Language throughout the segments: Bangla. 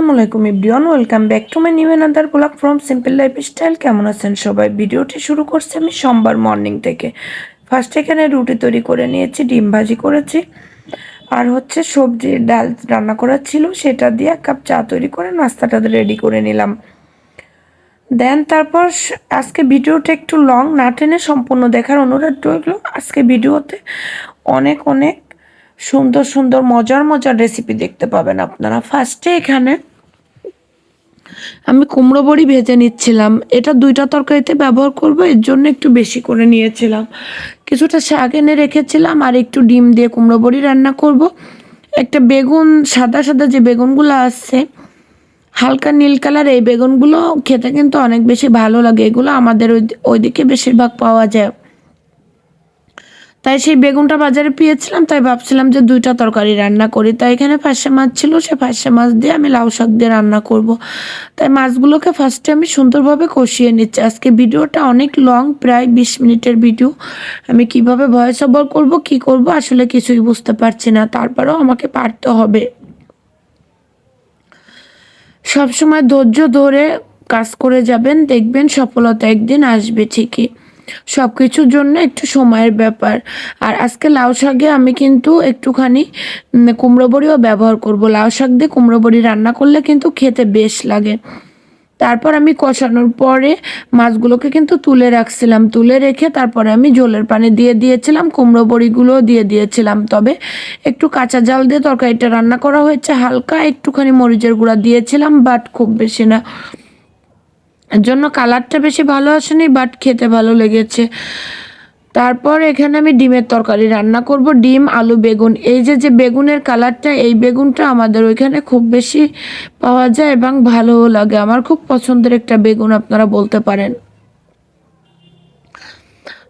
আসসালামু আলাইকুম ইব্রিয়ন welcome back to my new another blog from simple lifestyle. কেমন আছেন সবাই? ভিডিওটি শুরু করছি আমি সোমবার মর্নিং থেকে। ফার্স্ট এখানে রুটি তৈরি করে নিয়েছি, ডিম ভাজি করেছি। আর হচ্ছে সবজি, ডাল রান্না করার ছিল, সেটা দিয়ে এক কাপ চা তৈরি করে নাস্তাটা রেডি করে নিলাম। দেন তারপর আজকে ভিডিওটা একটু লং, না টেনে সম্পূর্ণ দেখার অনুরোধ রইল। আজকে ভিডিওতে অনেক অনেক সুন্দর সুন্দর, মজার মজার রেসিপি দেখতে পাবেন আপনারা। ফার্স্টে এখানে আমি কুমড়ো বড়ি ভেজে নিচ্ছিলাম। এটা দুইটা তরকারিতে ব্যবহার করব, এর জন্য একটু বেশি করে নিয়েছিলাম। কিছুটা শাক এনে রেখেছিলাম আর একটু ডিম দিয়ে কুমড়ো বড়ি রান্না করব। একটা বেগুন, সাদা সাদা যে বেগুনগুলো আসছে, হালকা নীল কালার, এই বেগুনগুলো খেতে কিন্তু অনেক বেশি ভালো লাগে। এগুলো আমাদের ওই ওইদিকে বেশিরভাগ পাওয়া যায়। তাই সেই বেগুনটা বাজারে পেয়েছিলাম, তাই ভাবছিলাম যে দুইটা তরকারি রান্না করি। তাই এখানে ফাঁসে মাছ ছিল, সে ফাঁসে মাছ দিয়ে আমি লাউ শাক দিয়ে রান্না করব। তাই মাছগুলোকে ফার্স্টে আমি সুন্দরভাবে কষিয়ে নিচ্ছি। আজকে ভিডিওটা অনেক লং প্রায় বিশ মিনিটের ভিডিও আমি কীভাবে ভয়েস ওভার করব, কি করব, আসলে কিছুই বুঝতে পারছি না। তারপরেও আমাকে পারতে হবে। সবসময় ধৈর্য ধরে কাজ করে যাবেন, দেখবেন সফলতা একদিন আসবে ঠিকই। সব কিছুর জন্য একটু সময়ের ব্যাপার। আর আজকে লাউ শাকে আমি কিন্তু একটুখানি কুমড়ো বড়িও ব্যবহার করব। লাউ শাক দিয়ে কুমড়ো বড়ি রান্না করলে কিন্তু খেতে বেশ লাগে। তারপর আমি কষানোর পরে মাছগুলোকে কিন্তু তুলে রাখছিলাম। তুলে রেখে তারপরে আমি জলের পানি দিয়ে দিয়েছিলাম, কুমড়ো বড়িগুলো দিয়ে দিয়েছিলাম। তবে একটু কাঁচা জাল দিয়ে তরকারিটা রান্না করা হয়েছে, হালকা একটুখানি মরিচের গুঁড়া দিয়েছিলাম, বাট খুব বেশি না। জন্য কালারটা বেশি ভালো আসেনি বাট খেতে ভালো লেগেছে। তারপর এখানে আমি ডিমের তরকারি রান্না করব, ডিম, আলু, বেগুন। এই যে যে বেগুনের কালারটা, এই বেগুনটা আমাদের ওইখানে খুব বেশি পাওয়া যায় এবং ভালোও লাগে। আমার খুব পছন্দের একটা বেগুন, আপনারা বলতে পারেন।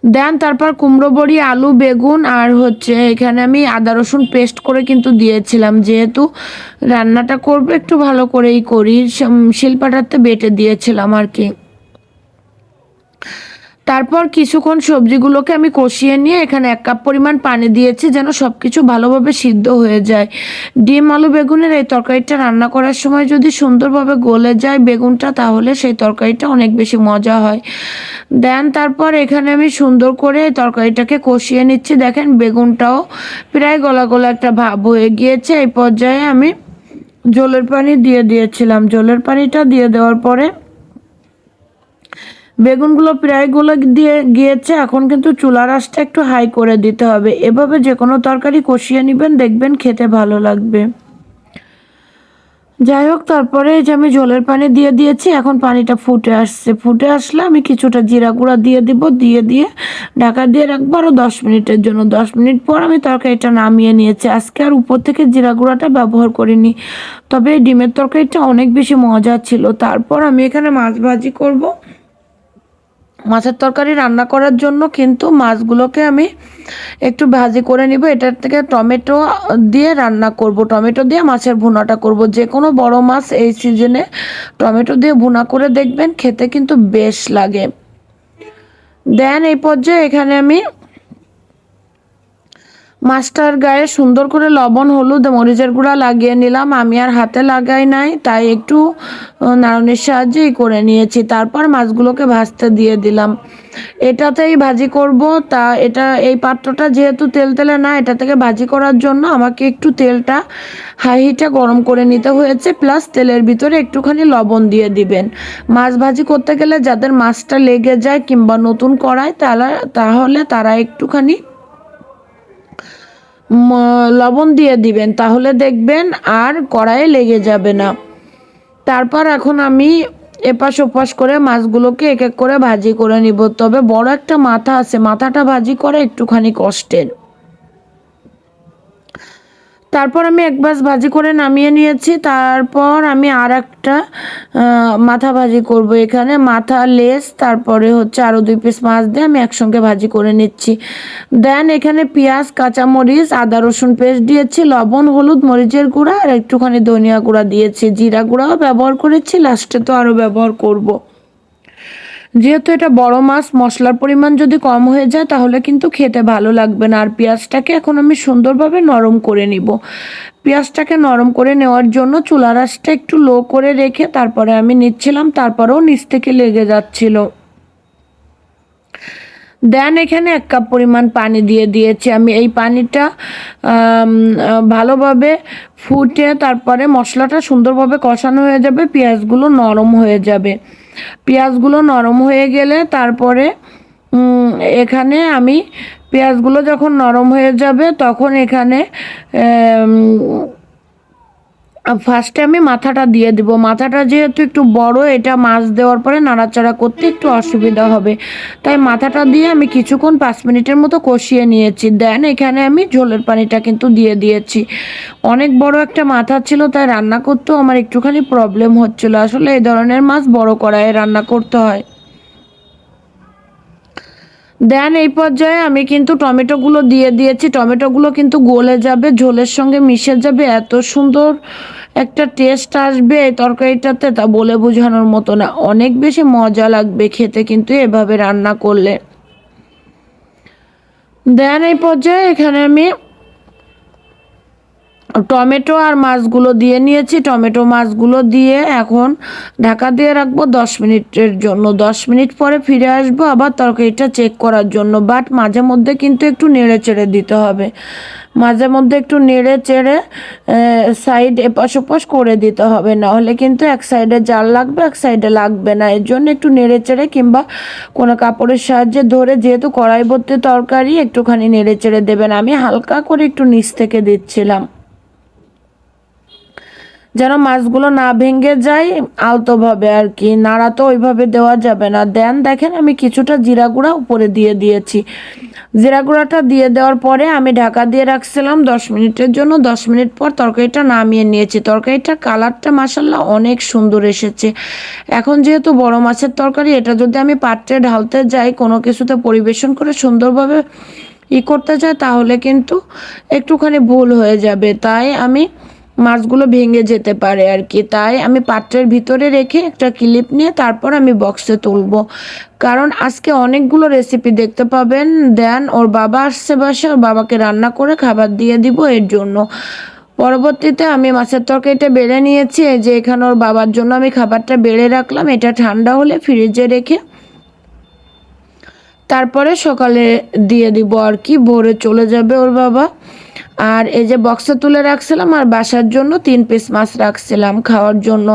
দেন তারপর কুমড়ো বড়ি, আলু, বেগুন আর হচ্ছে এখানে আমি আদা রসুন পেস্ট করে কিন্তু দিয়েছিলাম। যেহেতু রান্নাটা করব, একটু ভালো করেই করি। শিল্পাটাতে বেটে দিয়েছিলাম আর কি। তারপর কিছুক্ষণ সবজিগুলোকে আমি কষিয়ে নিয়ে এখানে এক কাপ পরিমাণ পানি দিয়েছি যেন সব কিছু ভালোভাবে সিদ্ধ হয়ে যায়। ডিম, আলু, বেগুনের এই তরকারিটা রান্না করার সময় যদি সুন্দরভাবে গলে যায় বেগুনটা, তাহলে সেই তরকারিটা অনেক বেশি মজা হয়। দেন তারপর এখানে আমি সুন্দর করে তরকারিটাকে কষিয়ে নিচ্ছি। দেখেন বেগুনটাও প্রায় গলা গলা একটা ভাব হয়ে গিয়েছে। এই পর্যায়ে আমি জলের পানি দিয়ে দিয়েছিলাম। জলের পানিটা দিয়ে দেওয়ার পরে বেগুনগুলো প্রায়গুলো দিয়ে গিয়েছে, এখন কিন্তু চুলার আঁচটা একটু হাই করে দিতে হবে। এভাবে যে কোনো তরকারি কষিয়ে নেবেন, দেখবেন খেতে ভালো লাগবে। যাই হোক, তারপরে যে আমি জলের পানি দিয়ে দিয়েছি, এখন পানিটা ফুটে আসছে। ফুটে আসলে আমি কিছুটা জিরা গুঁড়া দিয়ে দিব, দিয়ে দিয়ে ঢাকা দিয়ে রাখব আরও দশ মিনিটের জন্য। দশ মিনিট পর আমি তরকারিটা নামিয়ে নিয়েছি। আজকে আর উপর থেকে জিরা গুঁড়াটা ব্যবহার করিনি। তবে ডিমের তরকারিটা অনেক বেশি মজা ছিল। তারপর আমি এখানে মাছ ভাজি করব। মাছের তরকারি রান্না করার জন্য কিন্তু মাছগুলোকে আমি একটু ভাজি করে নিব। এটার থেকে টমেটো দিয়ে রান্না করব। টমেটো দিয়ে মাছের ভুনাটা করব। যে কোনো বড় মাছ এই সিজনে টমেটো দিয়ে ভুনা করে দেখবেন, খেতে কিন্তু বেশ লাগে। দেন এই পর্যায়ে এখানে আমি মাছটার গায়ে সুন্দর করে লবণ, হলুদ, মরিচের গুঁড়া লাগিয়ে নিলাম। আমি আর হাতে লাগাই নাই, তাই একটু নাড়ুনির সাহায্যেই করে নিয়েছি। তারপর মাছগুলোকে ভাজতে দিয়ে দিলাম। এটাতেই ভাজি করব। তা, এটা, এই পাত্রটা যেহেতু তেল তেলে না, এটা থেকে ভাজি করার জন্য আমাকে একটু তেলটা হাই হিটে গরম করে নিতে হয়েছে। প্লাস তেলের ভিতরে একটুখানি লবণ দিয়ে দিবেন। মাছ ভাজি করতে গেলে যাদের মাছটা লেগে যায় কিংবা নতুন করায় তাহলে তাহলে তারা একটুখানি লবণ দিয়ে দিবেন, তাহলে দেখবেন আর কড়াইয়ে লেগে যাবে না। তারপর এখন আমি এপাশ ওপাশ করে মাছগুলোকে এক এক করে ভাজি করে নিব। তবে বড় একটা মাথা আছে, মাথাটা ভাজি করা একটুখানি কষ্টের। তারপর আমি এক বাস ভাজি করে নামিয়ে নিয়েছি। তারপর আমি আর একটা মাথা ভাজি করব এখানে। মাথা, লেস, তারপরে হচ্ছে আরও দুই পিস মাছ দিয়ে আমি একসঙ্গে ভাজি করে নিচ্ছি। দেন এখানে পেঁয়াজ, কাঁচামরিচ, আদা, রসুন পেস্ট দিয়েছি, লবণ, হলুদ, মরিচের গুঁড়া আর একটুখানি ধনিয়া গুঁড়া দিয়েছি। জিরা গুঁড়াও ব্যবহার করেছি লাস্টে তো আরও ব্যবহার করব। যেহেতু এটা বড় মাছ, মশলার পরিমাণ যদি কম হয়ে যায় তাহলে কিন্তু খেতে ভালো লাগবে না। আর পেঁয়াজটাকে এখন আমি সুন্দরভাবে নরম করে নিব। পেঁয়াজটাকে নরম করে নেওয়ার জন্য চুলা রাসটা একটু লো করে রেখে তারপরে আমি নিচ্ছিলাম, তারপরেও নিচ থেকে লেগে যাচ্ছিল। দেন এখানে এক কাপ পরিমাণ পানি দিয়ে দিয়েছি। আমি এই পানিটা ভালোভাবে ফুটে তারপরে মশলাটা সুন্দরভাবে কষানো হয়ে যাবে, পেঁয়াজগুলো নরম হয়ে যাবে। পেঁয়াজগুলো নরম হয়ে গেলে তারপরে এখানে আমি পেঁয়াজগুলো যখন নরম হয়ে যাবে তখন এখানে ফার্স্টে আমি মাথাটা দিয়ে দিব। মাথাটা যেহেতু একটু বড়, এটা মাছ দেওয়ার পরে নাড়াচাড়া করতে একটু অসুবিধা হবে। তাই মাথাটা দিয়ে আমি কিছুক্ষণ পাঁচ মিনিটের মতো কষিয়ে নিয়েছি। দেন এখানে আমি ঝোলের পানিটা কিন্তু দিয়ে দিয়েছি। অনেক বড় একটা মাথা ছিল, তাই রান্না করতেও আমার একটুখানি প্রবলেম হচ্ছিল। আসলে এই ধরনের মাছ বড় কড়াইয়ে রান্না করতে হয়। দেন এই পর্যায়ে আমি কিন্তু টমেটোগুলো দিয়ে দিয়েছি। টমেটোগুলো কিন্তু গলে যাবে, ঝোলের সঙ্গে মিশে যাবে। এত সুন্দর একটা টেস্ট আসবে এই তরকারিটাতে তা বলে বোঝানোর মতো না। অনেক বেশি মজা লাগবে খেতে কিন্তু এভাবে রান্না করলে। দেন এই পর্যায়ে এখানে আমি টমেটো আর মাছগুলো দিয়ে নিয়েছি। টমেটো মাছগুলো দিয়ে এখন ঢাকা দিয়ে রাখব দশ মিনিটের জন্য। দশ মিনিট পরে ফিরে আসব, আবার তরকারিটা চেক করার জন্য। বাট মাঝে মধ্যে কিন্তু একটু নেড়ে চেড়ে দিতে হবে। মাঝে মধ্যে একটু নেড়ে চেড়ে সাইড এপাশ ওপাশ করে দিতে হবে। না হলে কিন্তু এক সাইডে জাল লাগবে, এক সাইডে লাগবে না। এর জন্য একটু নেড়ে চেড়ে কিংবা কোনো কাপড়ের সাহায্যে ধরে যেহেতু কড়াই ভর্তি তরকারি, একটুখানি নেড়ে চেড়ে দেবেন। আমি হালকা করে একটু নিচ থেকে দিচ্ছিলাম। যেন মাছগুলো না ভেঙে যায় আলতোভাবে আর কি। নাড়া তো ওইভাবে দেওয়া যাবে না। দেন দেখেন আমি কিছুটা জিরা গুঁড়া উপরে দিয়ে দিয়েছি। জিরা গুঁড়াটা দিয়ে দেওয়ার পরে আমি ঢাকা দিয়ে রাখছিলাম দশ মিনিটের জন্য। দশ মিনিট পর তরকারিটা নামিয়ে নিয়েছি। তরকারিটার কালারটা মাসাল্লাহ অনেক সুন্দর এসেছে। এখন যেহেতু বড় মাছের তরকারি, এটা যদি আমি পাত্রে ঢালতে যাই, কোনো কিছুতে পরিবেশন করে সুন্দরভাবে ই করতে চাই তাহলে কিন্তু একটুখানি ভুল হয়ে যাবে। তাই আমি মাছগুলো ভেঙে যেতে পারে আর কি। তাই আমি পাত্রের ভিতরে রেখে একটা ক্লিপ নিয়ে তারপর আমি বক্সে তুলব। কারণ আজকে অনেকগুলো রেসিপি দেখতে পাবেন। দেন ওর বাবা আসছে বাসে ওর বাবাকে রান্না করে খাবার দিয়ে দিব এর জন্য। পরবর্তীতে আমি মাছের তরকারিটা বেড়ে নিয়েছি। যে এখানে ওর বাবার জন্য আমি খাবারটা বেড়ে রাখলাম। এটা ঠান্ডা হলে ফ্রিজে রেখে তারপরে সকালে দিয়ে দিব আর কি। ভোরে চলে যাবে ওর বাবা। আর এই যে বক্সে তুলে রাখছিলাম আর বাসার জন্য তিন পিস মাছ রাখছিলাম, খাওয়ার জন্য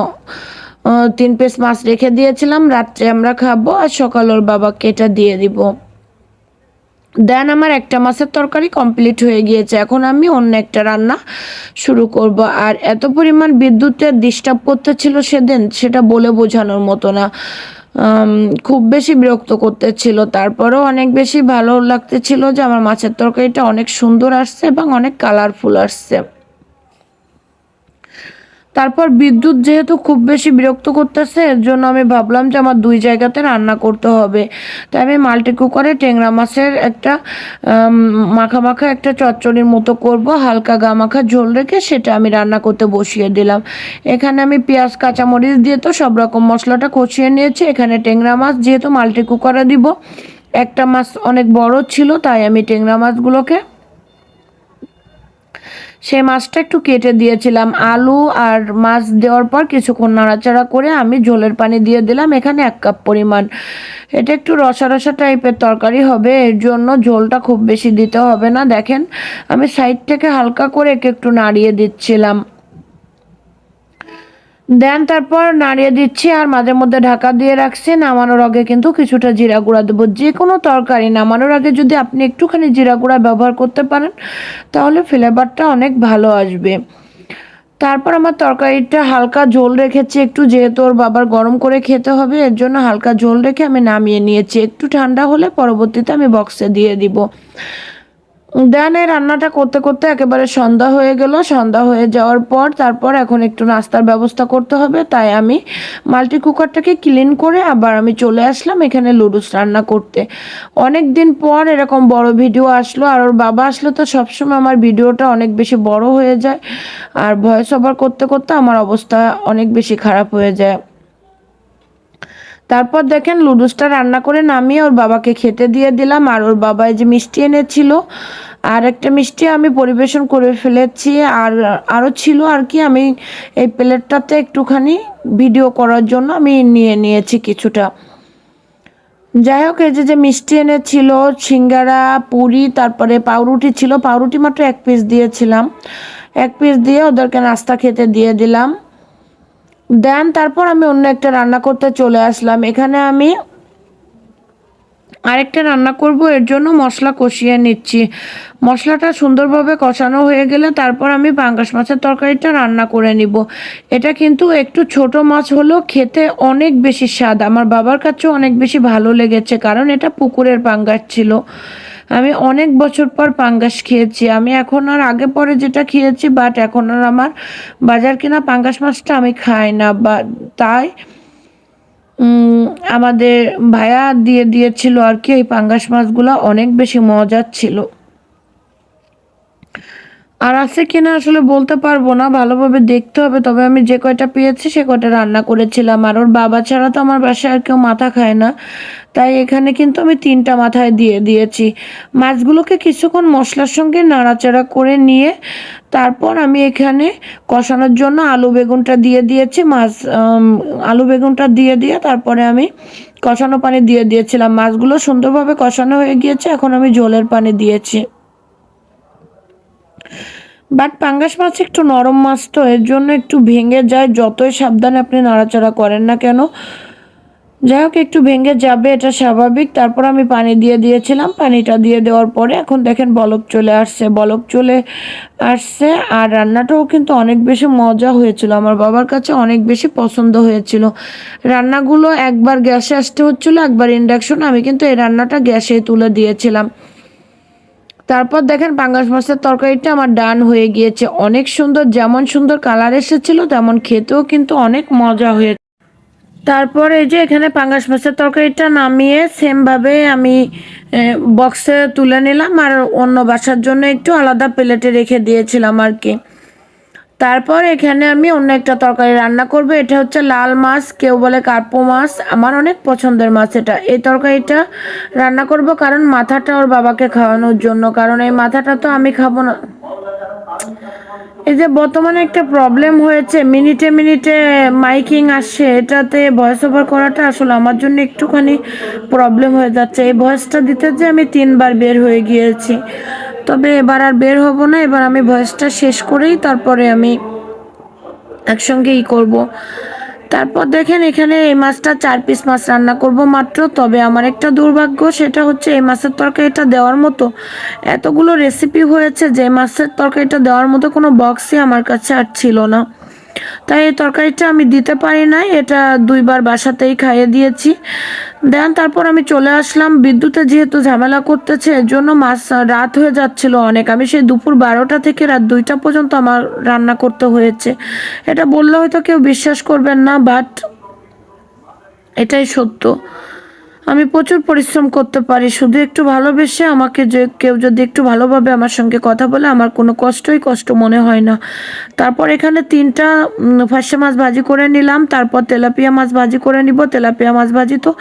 তিন পিস মাছ রেখে দিয়েছিলাম, রাত্রে আমরা খাব আর সকাল ওর বাবাকে এটা দিয়ে দিব। দেন আমার একটা মাছের তরকারি কমপ্লিট হয়ে গিয়েছে, এখন আমি অন্য একটা রান্না শুরু করব। আর এত পরিমাণ বিদ্যুতের ডিস্টার্ব করতেছিল সেদিন, সেটা বলে বোঝানোর মতো না। খুব বেশি বিরক্ত করতে ছিল তারপরেও অনেক বেশি ভালো লাগতেছিল যে আমার মাছের তরকারিটা অনেক সুন্দর আসছে এবং অনেক কালারফুল আসছে। তারপর বিদ্যুৎ যেহেতু খুব বেশি বিরক্ত করতেছে, এর জন্য আমি ভাবলাম যে আমার দুই জায়গাতে রান্না করতে হবে। তাই আমি মাল্টি কুকারে টেংরা মাছের একটা মাখা মাখা একটা চচ্চড়ির মতো করব, হালকা গা মাখা ঝোল রেখে সেটা আমি রান্না করতে বসিয়ে দিলাম। এখানে আমি পেঁয়াজ, কাঁচামরিচ দিয়ে তো সব রকম মশলাটা কষিয়ে নিয়েছি। এখানে টেংরা মাছ যেহেতু মাল্টি কুকারে দিব, একটা মাছ অনেক বড় ছিল, তাই আমি টেংরা মাছগুলোকে সেই মাছটা একটু কেটে দিয়েছিলাম। আলু আর মাছ দেওয়ার পর কিছুক্ষণ নাড়াচাড়া করে আমি ঝোলের পানি দিয়ে দিলাম। এখানে এক কাপ পরিমাণ। এটা একটু রসা রসা টাইপের তরকারি হবে। এর জন্য ঝোলটা খুব বেশি দিতে হবে না। দেখেন, আমি সাইড থেকে হালকা করে একটু নাড়িয়ে দিচ্ছিলাম। দেন তারপর নাড়িয়ে দিচ্ছি আর মাঝে মধ্যে ঢাকা দিয়ে রাখছি। নামানোর আগে কিন্তু কিছুটা জিরা গুঁড়া দেবো। যে কোনো তরকারি নামানোর আগে যদি আপনি একটুখানি জিরা গুঁড়া ব্যবহার করতে পারেন, তাহলে ফ্লেভারটা অনেক ভালো আসবে। তারপর আমার তরকারিটা হালকা ঝোল রেখেছি। একটু যেহেতু ওর বাবার গরম করে খেতে হবে, এর জন্য হালকা ঝোল রেখে আমি নামিয়ে নিয়েছি। একটু ঠান্ডা হলে পরবর্তীতে আমি বক্সে দিয়ে দিব। দেন এই রান্নাটা করতে করতে একেবারে সন্ধ্যা হয়ে গেল। সন্ধ্যা হয়ে যাওয়ার পর তারপর এখন একটু নাস্তার ব্যবস্থা করতে হবে। তাই আমি মাল্টি কুকারটাকে ক্লিন করে আবার আমি চলে আসলাম এখানে লুডুস রান্না করতে। অনেক দিন পর এরকম বড় ভিডিও আসলো, আর ওর বাবা আসলো তো সবসময় আমার ভিডিওটা অনেক বেশি বড় হয়ে যায়। আর ভয়েস ওভার করতে করতে আমার অবস্থা অনেক বেশি খারাপ হয়ে যায়। তারপর দেখেন লুডুসটা রান্না করে নামিয়ে ওর বাবাকে খেতে দিয়ে দিলাম, আর ওর বাবা যে মিষ্টি এনেছিল, আর একটা মিষ্টি আমি পরিবেশন করে ফেলেছি, আর আরও ছিল আর কি, আমি এই প্লেটটাতে একটুখানি ভিডিও করার জন্য আমি নিয়ে নিয়েছি কিছুটা। যাই হোক, এই যে যে মিষ্টি এনেছিল, সিঙ্গারা, পুরি, তারপরে পাউরুটি ছিল, পাউরুটি মাত্র এক পিস দিয়েছিলাম। এক পিস দিয়ে ওদেরকে নাস্তা খেতে দিয়ে দিলাম। দেন তারপর আমি অন্য একটা রান্না করতে চলে আসলাম। এখানে আমি আরেকটা রান্না করব, এর জন্য মশলা কষিয়ে নিচ্ছি। মশলাটা সুন্দরভাবে কষানো হয়ে গেলে তারপর আমি পাঙ্গাস মাছের তরকারিটা রান্না করে নিব। এটা কিন্তু একটু ছোট মাছ হলেও খেতে অনেক বেশি স্বাদ। আমার বাবার কাছেও অনেক বেশি ভালো লেগেছে, কারণ এটা পুকুরের পাঙ্গাস ছিল। আমি অনেক বছর পর পাঙ্গাস খেয়েছি। আমি এখন আর আগে পরে যেটা খেয়েছি বাট এখন আর আমার বাজার কিনা পাঙ্গাস মাছটা আমি খাই না। বা তাই আমাদের ভায়া দিয়ে দিয়েছিল আর কি, এই পাঙ্গাস মাছগুলো অনেক বেশি মজার ছিল। আর আছে কিনা আসলে বলতে পারব না, ভালোভাবে দেখতে হবে। তবে আমি যে কয়টা পেয়েছি, সে কয়টা রান্না করেছিলাম। আর ওর বাবা ছাড়া তো আমার বাসায় আর কেউ মাথা খায় না। তাই এখানে কিন্তু আমি তিনটা মাথায় দিয়ে দিয়েছি। মাছগুলোকে কিছুক্ষণ মশলার সঙ্গে নাড়াচাড়া করে নিয়ে তারপর আমি এখানে কষানোর জন্য আলু বেগুনটা দিয়ে দিয়েছি। মাছ আলু বেগুনটা দিয়ে দিয়ে তারপরে আমি কষানো পানি দিয়ে দিয়েছিলাম। মাছগুলো সুন্দরভাবে কষানো হয়ে গিয়েছে, এখন আমি জলের পানি দিয়েছি। বাট পাঙ্গাস মাছ একটু নরম মাছ তো, এর জন্য একটু ভেঙে যায়। যতই সাবধানে আপনি নাড়াচাড়া করেন না কেন, যাই হোক, একটু ভেঙে যাবে, এটা স্বাভাবিক। তারপর আমি পানি দিয়ে দিয়েছিলাম। পানিটা দিয়ে দেওয়ার পরে এখন দেখেন বলক চলে আসছে, বলক চলে আসছে। আর রান্নাটাও কিন্তু অনেক বেশি মজা হয়েছিল। আমার বাবার কাছে অনেক বেশি পছন্দ হয়েছিল। রান্নাগুলো একবার গ্যাসে আসতে হচ্ছিল, একবার ইন্ডাকশন। আমি কিন্তু এই রান্নাটা গ্যাসে তুলে দিয়েছিলাম। তারপর দেখেন পাঙ্গাস মাছের তরকারিটা আমার ডান হয়ে গিয়েছে। অনেক সুন্দর, যেমন সুন্দর কালার এসেছিল, তেমন খেতেও কিন্তু অনেক মজা হয়েছে তারপর এই যে এখানে পাঙ্গাস মাছের তরকারিটা নামিয়ে সেমভাবে আমি বক্সে তুলে নিলাম আর অন্য বাসার জন্য একটু আলাদা প্লেটে রেখে দিয়েছিলাম আর কি। তারপর এখানে আমি অন্য একটা তরকারি রান্না করব। এটা হচ্ছে লাল মাছ, কেউ বলে কার্পো মাছ। আমার অনেক পছন্দের মাছ এটা। এই তরকারিটা রান্না করব কারণ মাথাটা ওর বাবাকে খাওয়ানোর জন্য। কারণ এই মাথাটা তো আমি খাব না। এই যে বর্তমানে একটা প্রবলেম হয়েছে। মিনিটে মিনিটে মাইকিং আসছে। এটাতে ভয়েস ওভার করাটা আসলে আমার জন্য একটুখানি প্রবলেম হয়ে যাচ্ছে। এই ভয়েসটা দিতে যে আমি তিনবার বের হয়ে গিয়েছি। তবে এবার আর বের হব না, এবার আমি ভয়েসটা শেষ করেই তারপরে আমি একসঙ্গে ই করব। তারপর দেখেন এখানে এই মাছটা চার পিস মাছ রান্না করব মাত্র, তবে আমার একটা দুর্ভাগ্য, সেটা হচ্ছে এই মাছের তরকারিটা দেওয়ার মতো এতগুলো রেসিপি হয়েছে যে মাছের তরকারিটা দেওয়ার মতো কোনো বক্সই আমার কাছে আর ছিল না। তাই এই তরকারিটা আমি দিতে পারি নাই, এটা দুইবার বাসাতেই খাইয়ে দিয়েছি। দেন তারপর আমি চলে আসলাম, বিদ্যুতে যেহেতু ঝামেলা করতেছে এর জন্য মাছ রাত হয়ে যাচ্ছিল অনেক। আমি সেই দুপুর বারোটা থেকে রাত দুইটা পর্যন্ত আমার রান্না করতে হয়েছে। এটা বললে হয়তো কেউ বিশ্বাস করবেন না বাট এটাই সত্য। আমি প্রচুর পরিশ্রম করতে পারি। শুধু একটু ভালোবেসে আমাকে যে কেউ যদি একটু ভালোভাবে আমার সঙ্গে কথা বলে, আমার কোনো কষ্টই কষ্ট মনে হয় না। তারপর এখানে তিনটা ফার্সা মাছ ভাজি করে নিলাম। তারপর তেলাপিয়া মাছ ভাজি করে নিব। তেলাপিয়া মাছ ভাজি তো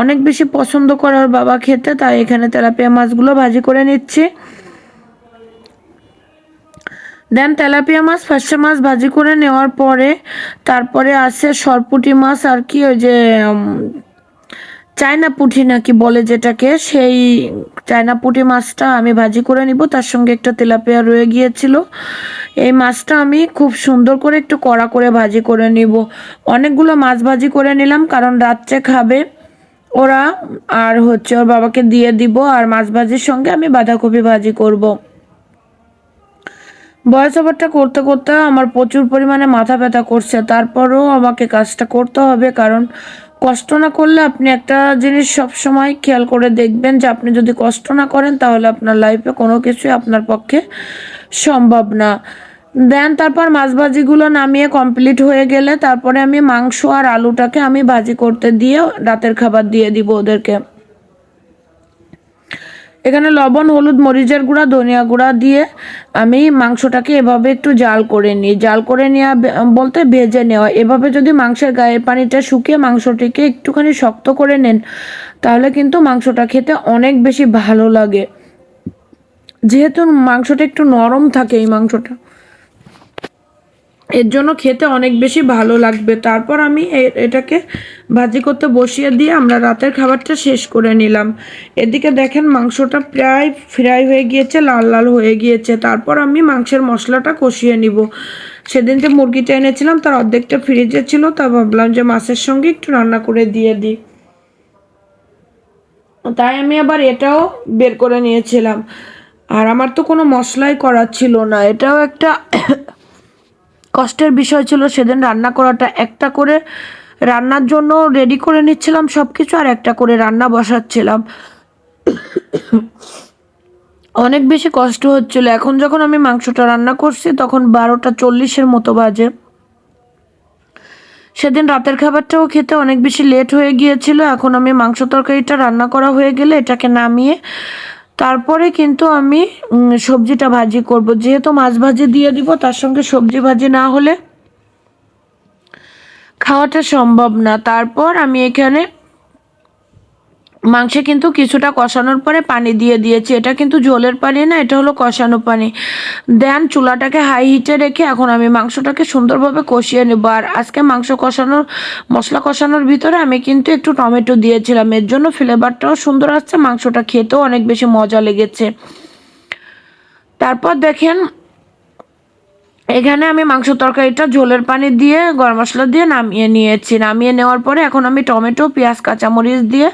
অনেক বেশি পছন্দ করে ওর বাবা খেতে, তাই এখানে তেলাপিয়া মাছগুলো ভাজি করে নিচ্ছি। দেন তেলাপিয়া মাছ, ফার্সা মাছ ভাজি করে নেওয়ার পরে, তারপরে আছে সরপুটি মাছ আর কি ওই যে চায়না পুঁটি নাকি বলে যেটাকে, সেই চায়না পুঁটি মাছটা আমি ভাজি করে নিব। তার সঙ্গে একটা তেলাপিয়া রয়ে গিয়েছিল। এই মাছটা আমি খুব সুন্দর করে একটু কড়া করে ভাজি করে নিব। অনেকগুলো মাছ ভাজি করে নিলাম, কারণ রাত্রে খাবে ওরা। আর হচ্ছে ওর বাবাকে দিয়ে দিব, আর মাছ ভাজির সঙ্গে আমি বাঁধাকপি ভাজি করব। বয়স ওভারটা করতে করতে আমার প্রচুর পরিমাণে মাথা ব্যথা করছে। তারপরেও আমাকে কাজটা করতে হবে, কারণ কষ্ট না করলে আপনি একটা জিনিস সব সময় খেয়াল করে দেখবেন যে আপনি যদি কষ্ট না করেন তাহলে আপনার লাইফে কোনো কিছুই আপনার পক্ষে সম্ভব না। দেন তারপর মাছ ভাজিগুলো নামিয়ে কমপ্লিট হয়ে গেলে তারপরে আমি মাংস আর আলুটাকে আমি ভাজি করতে দিয়ে রাতের খাবার দিয়ে দিব ওদেরকে। এখানে লবণ, হলুদ, মরিচের গুঁড়া, ধনিয়া গুঁড়া দিয়ে আমি মাংসটাকে এভাবে একটু জাল করে নিই। জাল করে নেওয়া বলতে ভেজে নেওয়া। এভাবে যদি মাংসের গায়ের পানিটা শুকিয়ে মাংসটিকে একটুখানি শক্ত করে নেন, তাহলে কিন্তু মাংসটা খেতে অনেক বেশি ভালো লাগে। যেহেতু মাংসটা একটু নরম থাকে এই মাংসটা। এর জন্য খেতে অনেক বেশি ভালো লাগবে। তারপর আমি এটাকে ভাজি করতে বসিয়ে দিয়ে আমরা রাতের খাবারটা শেষ করে নিলাম। এদিকে দেখেন মাংসটা প্রায় ফ্রাই হয়ে গিয়েছে, লাল লাল হয়ে গিয়েছে। তারপর আমি মাংসের মশলাটা কষিয়ে নিব। সেদিন যে মুরগিটা এনেছিলাম, তার অর্ধেকটা ফ্রিজে ছিল, তা ভাবলাম যে মাছের সঙ্গে একটু রান্না করে দিয়ে দিই। তাই আমি আবার এটাও বের করে নিয়েছিলাম। আর আমার তো কোনো মশলাই করার ছিল না। এটাও একটা কষ্টের বিষয় ছিল সেদিন রান্না করাটা। একটা করে রান্নার জন্য রেডি করে নিচ্ছিলাম সব কিছু আর একটা করে রান্না বসাচ্ছিলাম। অনেক বেশি কষ্ট হচ্ছিল। এখন যখন আমি মাংসটা রান্না করছি তখন বারোটা চল্লিশের মতো বাজে। সেদিন রাতের খাবারটাও খেতে অনেক বেশি লেট হয়ে গিয়েছিল। এখন আমি মাংস তরকারিটা রান্না করা হয়ে গেলে এটাকে নামিয়ে তারপরে কিন্তু আমি সবজিটা ভাজি করব। যেহেতু মাছ ভাজি দিয়ে দিব, তার সঙ্গে সবজি ভাজি না হলে খাওয়াটা সম্ভব না। তারপর আমি এখানে মাংসে কিন্তু কিছুটা কষানোর পরে পানি দিয়ে দিয়েছি। এটা কিন্তু ঝোলের পানি না, এটা হলো কষানো পানি। দেন চুলাটাকে হাই হিটে রেখে এখন আমি মাংসটাকে সুন্দরভাবে কষিয়ে নেব। আর আজকে মাংস কষানোর মশলা কষানোর ভিতরে আমি কিন্তু একটু টমেটো দিয়েছিলাম। এর জন্য ফ্লেভারটাও সুন্দর আসছে, মাংসটা খেতেও অনেক বেশি মজা লেগেছে। তারপর দেখেন এখানে আমি মাংস তরকারিটা ঝোলের পানি দিয়ে, গরম মশলা দিয়ে নামিয়ে নিয়েছি। নামিয়ে নেওয়ার পরে এখন আমি টমেটো, পেঁয়াজ, কাঁচামরিচ দিয়ে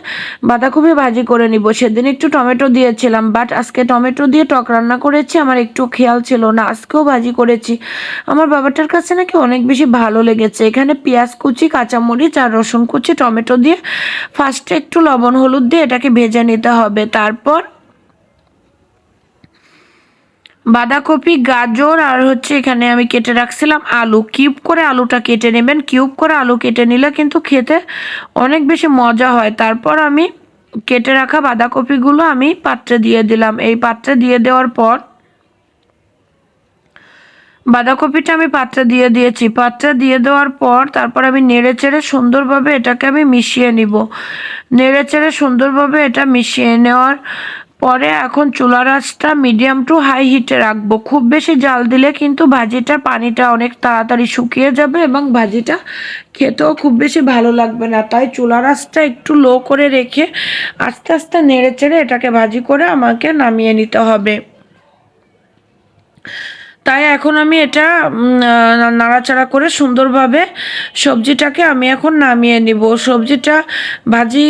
বাঁধাকপি ভাজি করে নিব। সেদিন একটু টমেটো দিয়েছিলাম বাট আজকে টমেটো দিয়ে টক রান্না করেছি, আমার একটু খেয়াল ছিল না। আজকেও ভাজি করেছি। আমার বাবাটার কাছে নাকি অনেক বেশি ভালো লেগেছে। এখানে পেঁয়াজ কুচি, কাঁচামরিচ আর রসুন কুচি, টমেটো দিয়ে ফার্স্টে একটু লবণ, হলুদ দিয়ে এটাকে ভেজে নিতে হবে। তারপর বাঁধাকপি, গাজর, আর হচ্ছে এখানে আমি কেটে রাখছিলাম আলু। কিউব করে আলুটা কেটে নেবেন। কিউব করে আলু কেটে নিলে কিন্তু খেতে অনেক বেশি মজা হয়। তারপর আমি কেটে রাখা বাঁধাকপিগুলো আমি পাত্রে দিয়ে দিলাম। এই পাত্রে দিয়ে দেওয়ার পর বাঁধাকপিটা আমি পাত্রে দিয়ে দিয়েছি। পাত্রে দিয়ে দেওয়ার পর তারপর আমি নেড়ে চেড়ে সুন্দরভাবে এটাকে আমি মিশিয়ে নিব। নেড়ে চেড়ে সুন্দরভাবে এটা মিশিয়ে নেওয়ার পরে এখন চুলা আঁচটা মিডিয়াম টু হাই হিটে রাখব। খুব বেশি জাল দিলে কিন্তু ভাজিটার পানিটা অনেক তাড়াতাড়ি শুকিয়ে যাবে এবং ভাজিটা খেতেও খুব বেশি ভালো লাগবে না। তাই চুলা আঁচটা একটু লো করে রেখে আস্তে আস্তে নেড়ে চেড়ে এটাকে ভাজি করে আমাকে নামিয়ে নিতে হবে। তাই এখন আমি এটা নাড়াচাড়া করে সুন্দরভাবে সবজিটাকে আমি এখন নামিয়ে নিব। সবজিটা ভাজি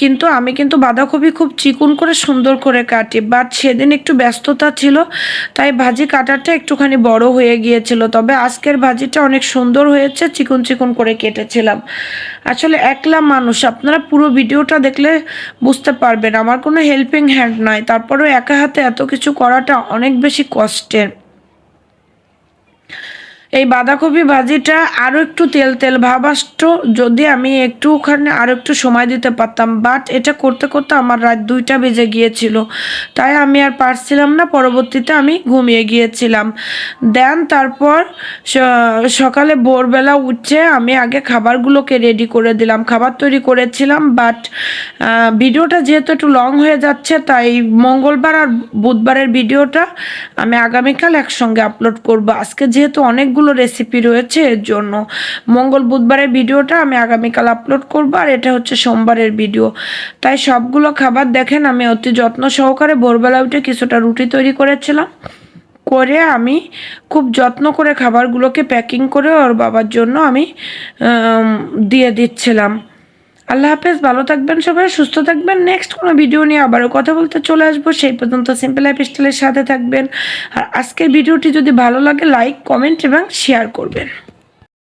কিন্তু আমি কিন্তু বাঁধাকপি খুব চিকুন করে সুন্দর করে কাটি বাট সেদিন একটু ব্যস্ততা ছিল, তাই ভাজি কাটাটা একটুখানি বড় হয়ে গিয়েছিল। তবে আজকের ভাজিটা অনেক সুন্দর হয়েছে, চিকুন চিকুন করে কেটেছিলাম। আসলে একলা মানুষ, আপনারা পুরো ভিডিওটা দেখলে বুঝতে পারবেন, আমার কোনো হেল্পিং হ্যান্ড নাই। তারপরেও একা হাতে এত কিছু করাটা অনেক বেশি কষ্টের। এই বাঁধাকপি ভাজিটা আরও একটু তেল তেল ভাব আসতো যদি আমি একটু ওখানে আরও একটু সময় দিতে পারতাম। বাট এটা করতে করতে আমার রাত দুইটা বেজে গিয়েছিল। তাই আমি আর পারছিলাম না, পরবর্তীতে আমি ঘুমিয়ে গিয়েছিলাম। দেন তারপর সকালে ভোরবেলা উঠে আমি আগে খাবারগুলোকে রেডি করে দিলাম, খাবার তৈরি করেছিলাম। বাট ভিডিওটা যেহেতু একটু লং হয়ে যাচ্ছে, তাই মঙ্গলবার আর বুধবারের ভিডিওটা আমি আগামীকাল একসঙ্গে আপলোড করব। আজকে যেহেতু অনেকগুলো রেসিপি রয়েছে, এর জন্য মঙ্গল বুধবারের ভিডিওটা আমি আগামীকাল আপলোড করব, আর এটা হচ্ছে সোমবারের ভিডিও। তাই সবগুলো খাবার দেখেন, আমি অতি যত্ন সহকারে ভোরবেলা উঠে কিছুটা রুটি তৈরি করেছিলাম। করে আমি খুব যত্ন করে খাবারগুলোকে প্যাকিং করে ওর বাবার জন্য আমি দিয়ে দিচ্ছিলাম। আল্লাহ হাফেজ, ভালো থাকবেন সবাই, সুস্থ থাকবেন। নেক্সট কোনো ভিডিও নিয়ে আবারও কথা বলতে চলে আসব, সেই পর্যন্ত সিম্পল লাইফ স্টাইলের সাথে থাকবেন। আর আজকের ভিডিওটি যদি ভালো লাগে লাইক কমেন্ট এবং শেয়ার করবেন।